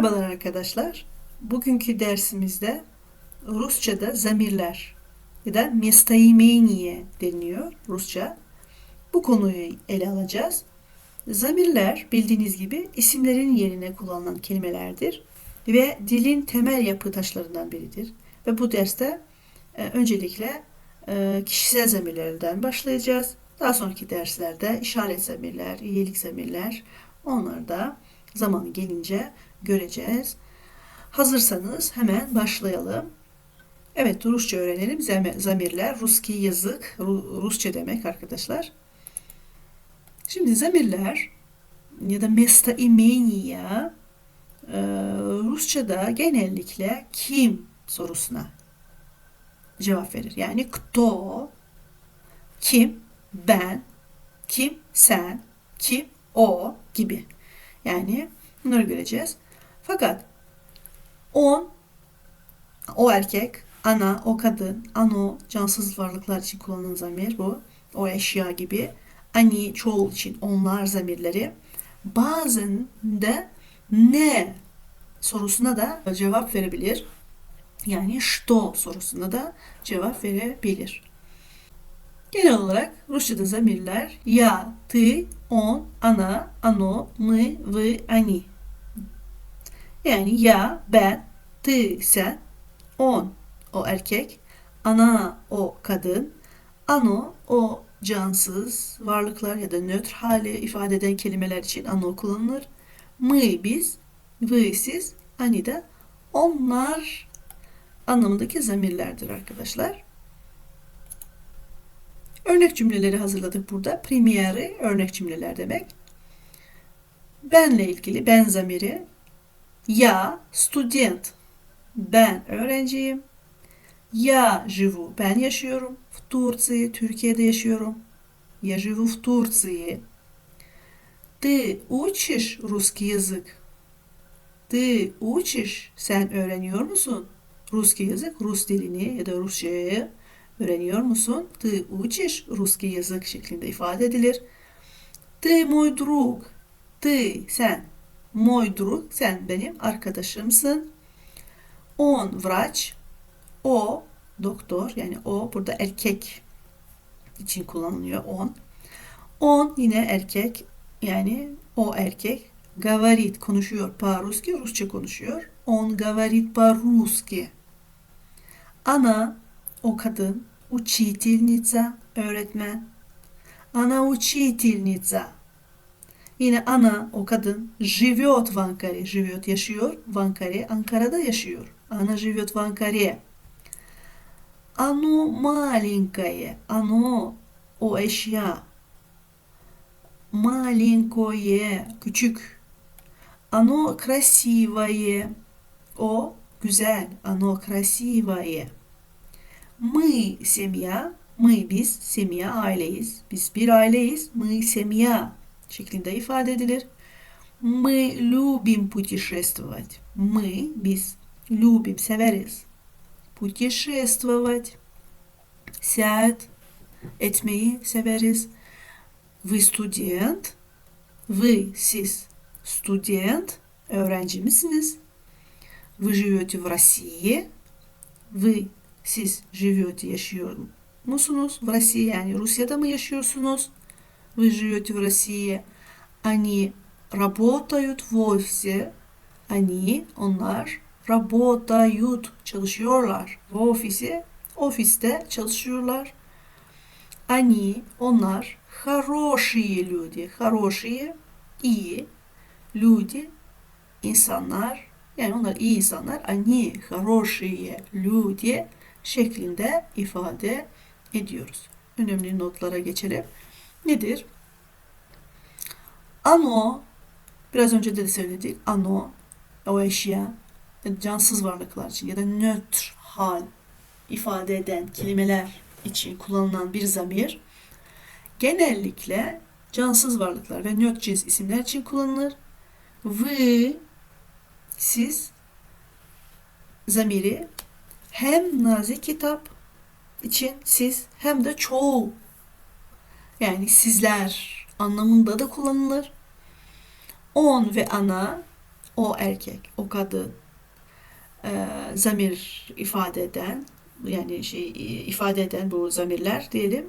Merhabalar arkadaşlar. Bugünkü dersimizde Rusça'da zamirler ya da mestaimeniye deniliyor Rusça. Bu konuyu ele alacağız. Zamirler bildiğiniz gibi isimlerin yerine kullanılan kelimelerdir ve dilin temel yapı taşlarından biridir. Ve bu derste e, öncelikle e, kişisel zamirlerden başlayacağız. Daha sonraki derslerde işaret zamirler, iyilik zamirler onları da zamanı gelince göreceğiz. Hazırsanız hemen başlayalım. Evet Rusça öğrenelim. Zamirler, Ruski yazık, Rusça demek arkadaşlar. Şimdi zamirler ya da mesta imeniya e, Rusça'da genellikle kim sorusuna cevap verir. Yani kto, kim, ben, kim, sen, kim, o gibi. Yani bunları göreceğiz. Fakat 10 o erkek, ana, o kadın, ano, cansız varlıklar için kullanılan zamir bu. O eşya gibi. Ani, çoğul için onlar zamirleri. Bazen de ne sorusuna da cevap verebilir. Yani što sorusuna da cevap verebilir. Genel olarak Rusça'da zamirler ya, ty, on, ana, ano, my, vy, ani yani ya, ben, tı, sen, on, o erkek, ana, o kadın, ano, o cansız varlıklar ya da nötr hali ifade eden kelimeler için ano kullanılır. Mı biz, vı siz, ani de onlar anlamındaki zamirlerdir arkadaşlar. Örnek cümleleri hazırladık burada. Premieri örnek cümleler demek. Benle ilgili ben zamiri Ya student. Ben öğrenciyim. Ya живу. Ben yaşıyorum. В Турции. Türkiye'de yaşıyorum. Я живу в Турции. Ты учишь русский языk? Ты учишь? Sen öğreniyor musun? Русский языk, Rus dilini ya da Rusçayı öğreniyor musun? Ты учишь русский языk şeklinde ifade edilir. Ты мой друг. Ты sen. Мой друг sen benim arkadaşımsın. Он врач. O doktor yani o burada erkek için kullanılıyor on. On yine erkek yani o erkek говорит konuşuyor по-русски Rusça konuşuyor. Он говорит по-русски. Ana o kadın, учительница öğretmen. Ana учительница. Yine ana o kadın живет в Анкаре. Живет yaşıyor. В Анкаре Ankara'da yaşıyor. Она живет в Анкаре. Оно маленькое. Оно o eşya. Маленькое küçük. Оно красивое. O güzel. Оно красивое. Мы семья. Мы biz семья aileyiz. Biz bir aileyiz. Мы семья şeklinde ifade edilir. Мы любим путешествовать. Мы biz любим severiz. Путешествовать. Seyahat etmeyi severiz. Вы студент. Вы siz студент öğrenci misiniz? Вы живете в России. Вы siz живете yaşıyor musunuz? В России yani Rusya'da mı yaşıyorsunuz? Вы живете в России. Они работают в офисе. Они, onlar работают, çalışıyorlar. В офисе, ofiste çalışıyorlar. Они, onlar хорошие люди. Хорошие, iyi. Люди, insanlar. Yani onlar iyi insanlar. Они хорошие люди şeklinde ifade ediyoruz. Önemli notlara geçelim. Nedir? Ano, biraz önce de söyledik. Ano, o eşya, cansız varlıklar için ya da nötr hal ifade eden kelimeler için kullanılan bir zamir genellikle cansız varlıklar ve nötr cins isimler için kullanılır. Вы, siz zamiri hem nazik kitap için siz hem de çoğul yani sizler anlamında da kullanılır. On ve ana o erkek, o kadın e, zamir ifade eden yani şey ifade eden bu zamirler diyelim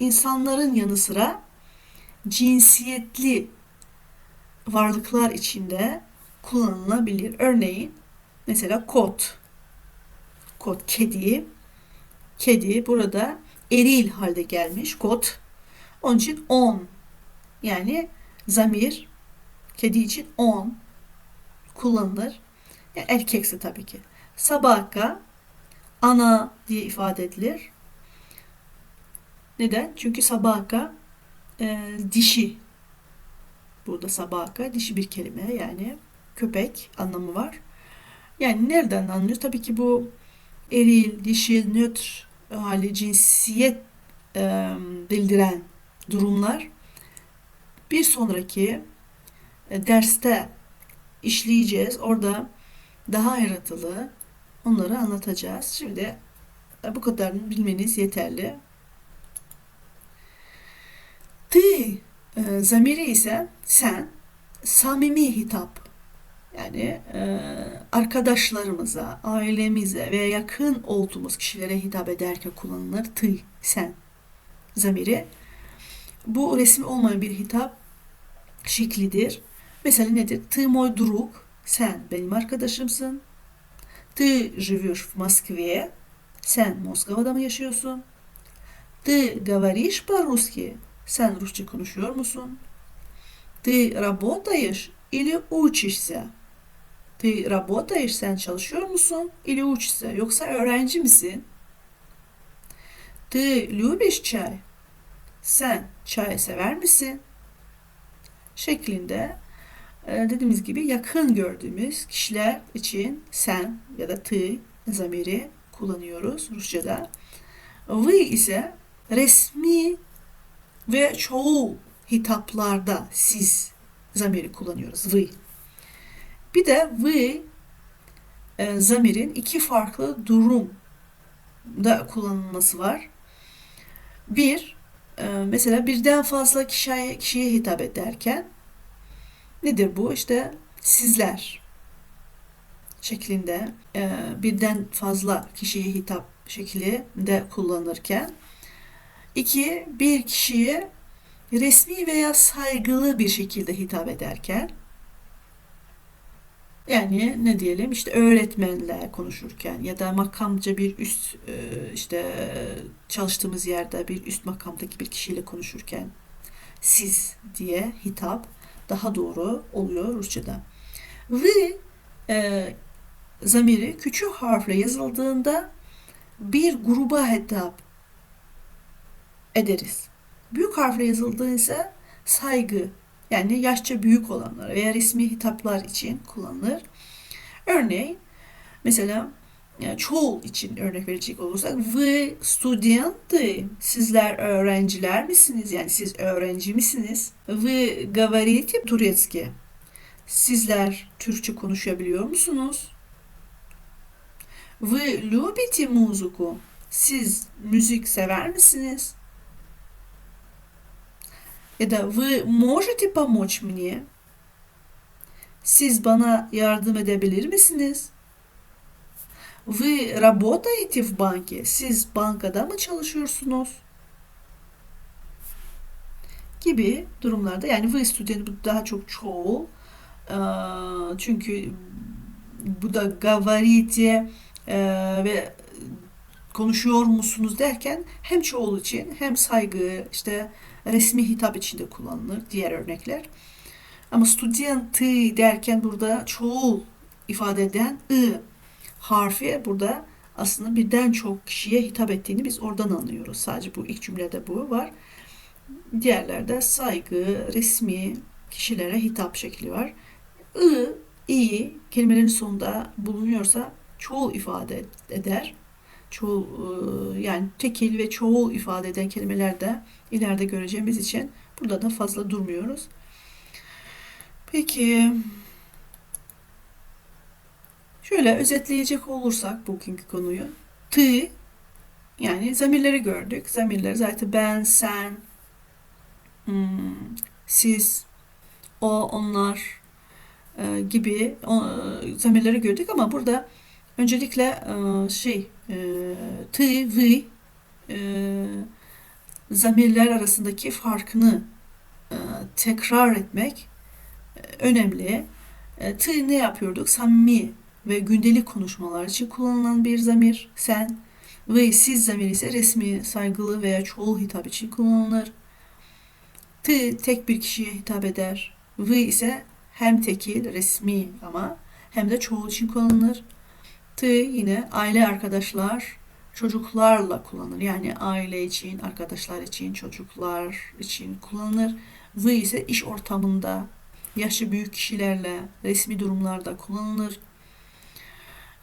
insanların yanı sıra cinsiyetli varlıklar içinde kullanılabilir. Örneğin mesela kot. Kot kedi. Kedi burada eril halde gelmiş kot. Onun için on yani zamir kedi için on kullanılır. Yani erkekse tabii ki. Sabaka ana diye ifade edilir. Neden? Çünkü sabaka e, dişi. Burada sabaka dişi bir kelime yani köpek anlamı var. Yani nereden anlıyor? Tabii ki bu eril, dişil, nötr hali cinsiyet e, bildiren durumlar bir sonraki e, derste işleyeceğiz. Orada daha ayrıntılı onları anlatacağız. Şimdi e, bu kadar bilmeniz yeterli. Ty e, zamiri ise sen samimi hitap yani e, arkadaşlarımıza, ailemize veya yakın olduğumuz kişilere hitap ederken kullanılır ty, sen zamiri. Bu resmi olmayan bir hitap şeklidir. Mesela nedir? Ty мой друг, sen benim arkadaşımsın. Ты живешь в Москве, sen Moskova'da mı yaşıyorsun? Ты говоришь по-русски, sen Rusça konuşuyor musun? Ты работаешь или учишься? Ты работаешь, sen çalışıyor musun? Или учишься, yoksa öğrenci misin? Ты любишь чай? Sen çay sever misin? Şeklinde e, dediğimiz gibi yakın gördüğümüz kişiler için sen ya da ty zamiri kullanıyoruz Rusça'da. Вы ise resmi ve çoğul hitaplarda siz zamiri kullanıyoruz. Вы. Bir de вы e, zamirin iki farklı durumda kullanılması var. Bir, e, mesela birden fazla kişiye, kişiye hitap ederken nedir bu? İşte sizler şeklinde e, birden fazla kişiye hitap şeklinde kullanırken iki, bir kişiye resmi veya saygılı bir şekilde hitap ederken yani ne diyelim işte öğretmenle konuşurken ya da makamca bir üst e, işte çalıştığımız yerde bir üst makamdaki bir kişiyle konuşurken siz diye hitap daha doğru oluyor Rusça'da. Ve e, zamiri küçük harfle yazıldığında bir gruba hitap ederiz. Büyük harfle yazıldığında ise saygı yani yaşça büyük olanlara veya resmi hitaplar için kullanılır. Örneğin mesela yani çoğul için örnek verecek olursak вы студенты sizler öğrenciler misiniz? Yani siz öğrenci misiniz? Вы говорите турецки sizler Türkçe konuşabiliyor musunuz? Вы любите музыку siz müzik sever misiniz? Ya da вы можете помочь мне? Siz bana yardım edebilir misiniz? Вы работаете в банке? Siz bankada mı çalışıyorsunuz? Gibi durumlarda yani вы student bu daha çok çoğul. Çünkü bu da говорите ve konuşuyor musunuz derken hem çoğul için hem saygı işte resmi hitap içinde kullanılır diğer örnekler. Ama studenti derken burada çoğul ifade eden ı harfi burada aslında birden çok kişiye hitap ettiğini biz oradan anlıyoruz. Sadece bu ilk cümlede bu var. Diğerlerde saygı, resmi kişilere hitap şekli var. I, i kelimelerin sonunda bulunuyorsa çoğul ifade eder. Çoğul e, yani tekil ve çoğul ifade eden kelimeler de ileride göreceğimiz için burada da fazla durmuyoruz. Peki şöyle özetleyecek olursak bugünkü konuyu tı yani zamirleri gördük. Zamirler zaten ben, sen, hmm, siz, o, onlar e, gibi e, zamirleri gördük ama burada öncelikle şey e, tı, vı e, zamirler arasındaki farkını e, tekrar etmek e, önemli. Tı ne yapıyorduk? Samimi ve gündelik konuşmalar için kullanılan bir zamir. Sen ve siz zamiri ise resmi, saygılı veya çoğul hitap için kullanılır. Tı tek bir kişiye hitap eder. Ve ise hem tekil, resmi ama hem de çoğul için kullanılır. Tı yine aile arkadaşlar, çocuklarla kullanılır. Yani aile için, arkadaşlar için, çocuklar için kullanılır. Ve ise iş ortamında, yaşı büyük kişilerle, resmi durumlarda kullanılır.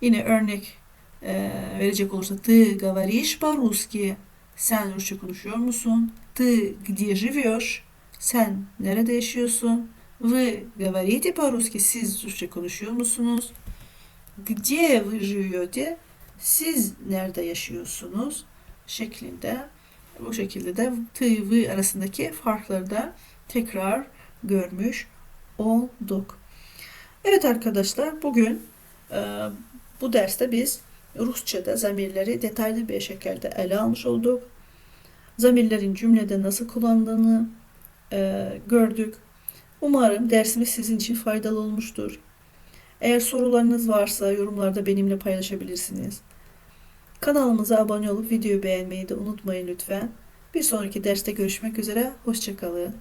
Yine örnek e, verecek olursa ты говоришь по-русски sen Rusça konuşuyor musun? Ты где живешь? Sen nerede yaşıyorsun? Вы говорите по-русски siz Rusça konuşuyor musunuz? gdzie wy żyjecie? Siz nerede yaşıyorsunuz? şeklinde bu şekilde de tı vı arasındaki farkları da tekrar görmüş olduk. Evet arkadaşlar bugün e, bu derste biz Rusça'da zamirleri detaylı bir şekilde ele almış olduk. Zamirlerin cümlede nasıl kullandığını e, gördük. Umarım dersimiz sizin için faydalı olmuştur. Eğer sorularınız varsa yorumlarda benimle paylaşabilirsiniz. Kanalımıza abone olup videoyu beğenmeyi de unutmayın lütfen. Bir sonraki derste görüşmek üzere. Hoşçakalın.